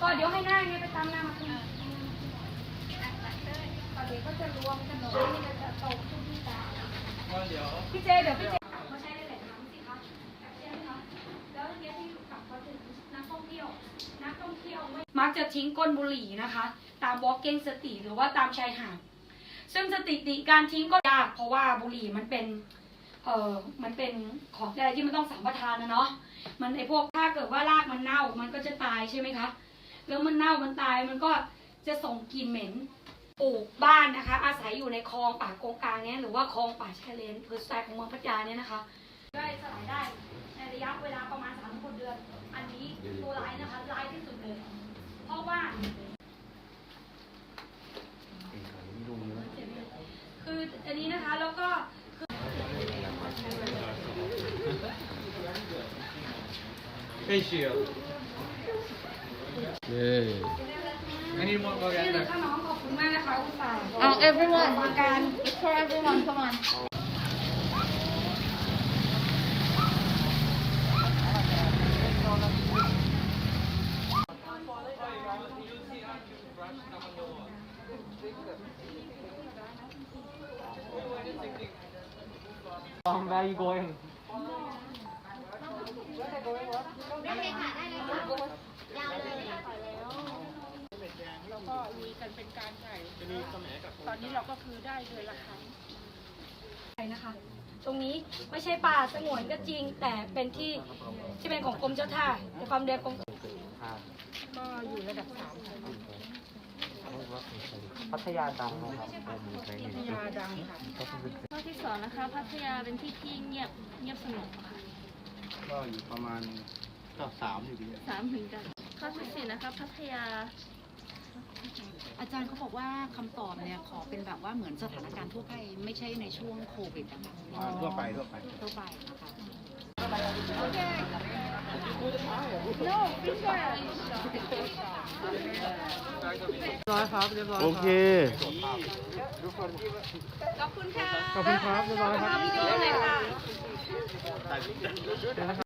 ก็เดี๋ยวให้หน้าไงไปตามหน้ามาตรงนี้ก็เดี๋ยวก็จะรวมกันหน่อยนี่ก็จะตกทุกที่ตาพี่เจเดี๋ยวพี่เจมาใช้ได้แหล่งน้ำสิคะใช่ไหมคะแล้วเนี้ยที่กลับมาถึงนักท่องเที่ยวนักท่องเที่ยวไม่มักจะทิ้งก้นบุหรี่นะคะ ตาม walking street หรือว่าตามชายหาดซึ่งสถิติการทิ้งก็ยาก เพราะว่าบุหรี่มันเป็นเออมันเป็นของอะไรที่มันต้องสัมปทานนะเนาะ มันไอพวกถ้าเกิดว่ารากมันเน่ามันก็จะตายใช่ไหมคะ แล้วมันเน่ามันตายมันก็จะส่งกลิ่นเหม็นปลูกบ้านนะคะ อาศัยอยู่ในคลองป่าโกงกลางเนี้ยหรือว่าคลองป่าชายเลนพื้นทรายของเมืองพัทยาเนี่ยนะคะได้สลายได้ในระยะเวลาประมาณสามถึงหกเดือน อันนี้ตัวร้ายนะคะร้ายที่สุดเลย เพราะว่าคืออันนี้นะคะแล้วก็ เย้นี่เลยค่ะน้องขอบคุณมากนะคะอุตส่าห์เอา everyone ฟังการ for everyone come on แล้วก็ มีกันเป็นการถ่ายตอนนี้เราก็คือได้เดือนละครั้งนะคะ ตรงนี้ไม่ใช่ป่าสงวนก็จริง แต่เป็นที่ที่เป็นของกรมเจ้าท่าในความเดียวกรมก็อยู่ระดับสามพัทยาดังนะครับพัทยาดังค่ะข้อที่สองนะคะ พัทยาเป็นที่ที่เงียบเงียบสงบค่ะก็อยู่ประมาณก็สามอยู่ดีสามถึงกันข้อที่สี่นะคะ พัทยา อาจารย์เขาบอกว่าคำตอบเนี่ยขอเป็นแบบว่าเหมือนสถานการณ์ทั่วไปไม่ใช่ในช่วงโควิดนะคะอ่าทั่วไปทั่วไป ทั่วไปนะคะ โอเค ขอบคุณค่ะขอบคุณครับเรียบร้อยครับ